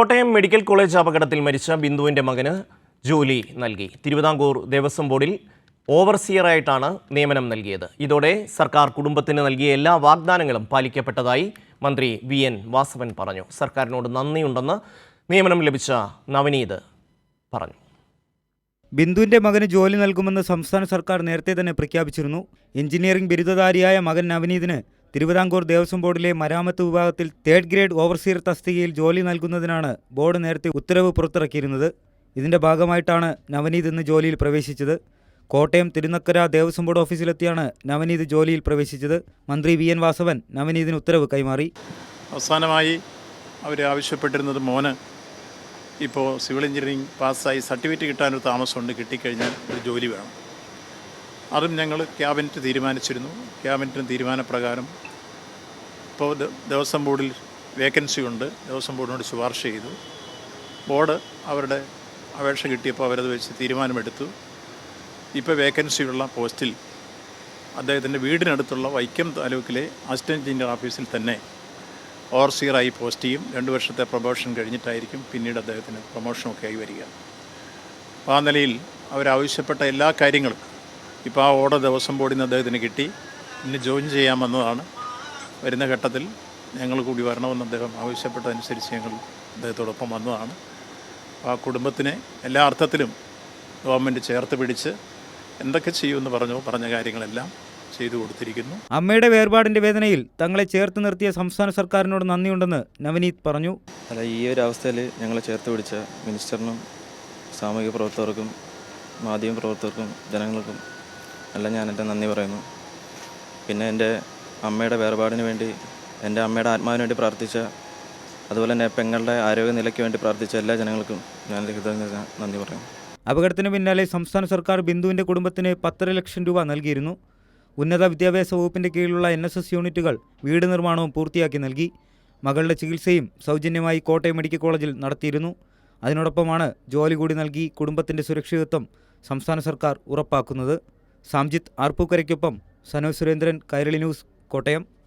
Kottayam medical college അപകടത്തിൽ മരിച്ച ബിന്ദുവിന്റെ മകന് ജോലി നൽകി. തിരുവിതാംകൂർ ദേവസ്വം ബോർഡിൽ ഓവർസിയറായിട്ടാണ് നിയമനം നൽകിയത്. ഇതോടെ സർക്കാർ കുടുംബത്തിന് നൽകിയ എല്ലാ വാഗ്ദാനങ്ങളും പാലിക്കപ്പെട്ടതായി മന്ത്രി വി. എൻ. വാസവൻ പറഞ്ഞു. സർക്കാരിനോട് നന്ദിയുണ്ടെന്ന് നിയമനം ലഭിച്ച നവനീത് പറഞ്ഞു. ബിന്ദുവിന്റെ മകന് ജോലി നൽകുമെന്ന് സംസ്ഥാന സർക്കാർ നേരത്തെ തന്നെ പ്രഖ്യാപിച്ചിരുന്നു. എഞ്ചിനീയറിംഗ് ബിരുദധാരിയായ മകൻ നവനീതിന് തിരുവിതാംകൂർ ദേവസ്വം ബോർഡിലെ മരാമത്ത് വിഭാഗത്തിൽ തേർഡ് ഗ്രേഡ് ഓവർസീർ തസ്തികയിൽ ജോലി നൽകുന്നതിനാണ് ബോർഡ് നേരത്തെ ഉത്തരവ് പുറത്തിറക്കിയിരുന്നത്. ഇതിന്റെ ഭാഗമായിട്ടാണ് നവനീത് ഇന്ന് ജോലിയിൽ പ്രവേശിച്ചത്. കോട്ടയം തിരുനക്കര ദേവസ്വം ബോർഡ് ഓഫീസിലെത്തിയാണ് നവനീത് ജോലിയിൽ പ്രവേശിച്ചത്. മന്ത്രി വി എൻ വാസവൻ നവനീതിന് ഉത്തരവ് കൈമാറി. അവസാനമായി അവർ ആവശ്യപ്പെട്ടിരുന്നത് മോന് ഇപ്പോൾ സിവിൽ എഞ്ചിനീയറിംഗ് പാസ്സായി സർട്ടിഫിക്കറ്റ് കിട്ടാനൊരു താമസമുണ്ട്. കിട്ടിക്കഴിഞ്ഞാൽ ഒരു ജോലി വേണം. അതും ഞങ്ങൾ ക്യാബിനറ്റ് തീരുമാനിച്ചിരുന്നു. ക്യാബിനറ്റിന് തീരുമാനപ്രകാരം ഇപ്പോൾ ദേവസ്വം ബോർഡിൽ വേക്കൻസി ഉണ്ട്. ദേവസ്വം ബോർഡിനോട് ശുപാർശ ചെയ്തു. ബോർഡ് അവരുടെ അപേക്ഷ കിട്ടിയപ്പോൾ അവരത് വെച്ച് തീരുമാനമെടുത്തു. ഇപ്പോൾ വേക്കൻസിയുള്ള പോസ്റ്റിൽ അദ്ദേഹത്തിന്റെ വീടിനടുത്തുള്ള വൈക്കം താലൂക്കിലെ അസിസ്റ്റന്റ് എഞ്ചിനീയർ ഓഫീസിൽ തന്നെ ഓവർസിയറായി പോസ്റ്റ് ചെയ്യും. രണ്ട് വർഷത്തെ പ്രൊമോഷൻ കഴിഞ്ഞിട്ടായിരിക്കും പിന്നീട് അദ്ദേഹത്തിന് പ്രൊമോഷനൊക്കെ ആയി വരിക. അപ്പോൾ ആ നിലയിൽ അവരാവശ്യപ്പെട്ട എല്ലാ കാര്യങ്ങളും ഇപ്പോൾ ആ ഓർഡർ ദേവസ്വം ബോർഡിൽ നിന്ന് അദ്ദേഹത്തിന് കിട്ടി. ഇന്ന് ജോയിൻ ചെയ്യാൻ വന്നതാണ്. വരുന്ന ഘട്ടത്തിൽ ഞങ്ങൾ കൂടി വരണമെന്ന് അദ്ദേഹം ആവശ്യപ്പെട്ടതനുസരിച്ച് ഞങ്ങൾ അദ്ദേഹത്തോടൊപ്പം വന്നതാണ്. ആ കുടുംബത്തിനെ എല്ലാ അർത്ഥത്തിലും ഗവൺമെന്റ് ചേർത്ത് പിടിച്ച് എന്തൊക്കെ ചെയ്യുമെന്ന് പറഞ്ഞു പറഞ്ഞ കാര്യങ്ങളെല്ലാം ചെയ്തു കൊടുത്തിരിക്കുന്നു. അമ്മയുടെ വേർപാടിന്റെ വേദനയിൽ തങ്ങളെ ചേർത്ത് നിർത്തിയ സംസ്ഥാന സർക്കാരിനോട് നന്ദിയുണ്ടെന്ന് നവനീത് പറഞ്ഞു. അല്ല ഈ ഒരു അവസ്ഥയിൽ ഞങ്ങളെ ചേർത്ത് പിടിച്ച മിനിസ്റ്ററിനും സാമൂഹിക പ്രവർത്തകർക്കും മാധ്യമ പ്രവർത്തകർക്കും ജനങ്ങൾക്കും എല്ലാം ഞാൻ എന്റെ നന്ദി പറയുന്നു. പിന്നെ എന്റെ അമ്മയുടെ വേർപാടിന് വേണ്ടി എന്റെ അമ്മയുടെ ആത്മാവിന് വേണ്ടി പ്രാർത്ഥിച്ച അതുപോലെ തന്നെ പെങ്ങളുടെ ആരോഗ്യനിലയ്ക്ക് വേണ്ടി പ്രാർത്ഥിച്ച എല്ലാ ജനങ്ങൾക്കും ഞാൻ ഹൃദയ നന്ദി പറയുന്നു. അപകടത്തിന് പിന്നാലെ സംസ്ഥാന സർക്കാർ ബിന്ദുവിന്റെ കുടുംബത്തിന് പത്തര ലക്ഷം രൂപ നൽകിയിരുന്നു. ഉന്നത വിദ്യാഭ്യാസ വകുപ്പിന്റെ കീഴിലുള്ള എൻ എസ് എസ് യൂണിറ്റുകൾ വീട് നിർമ്മാണവും പൂർത്തിയാക്കി നൽകി. മകളുടെ ചികിത്സയും സൗജന്യമായി കോട്ടയം മെഡിക്കൽ കോളേജിൽ നടത്തിയിരുന്നു. അതിനോടൊപ്പമാണ് ജോലി കൂടി നൽകി കുടുംബത്തിന്റെ സുരക്ഷിതത്വം സംസ്ഥാന സർക്കാർ ഉറപ്പാക്കുന്നത്. സാംജിത്ത് ആർപ്പൂക്കരയ്ക്കൊപ്പം സനോ സുരേന്ദ്രൻ കൈരളി ന്യൂസ് കോട്ടയം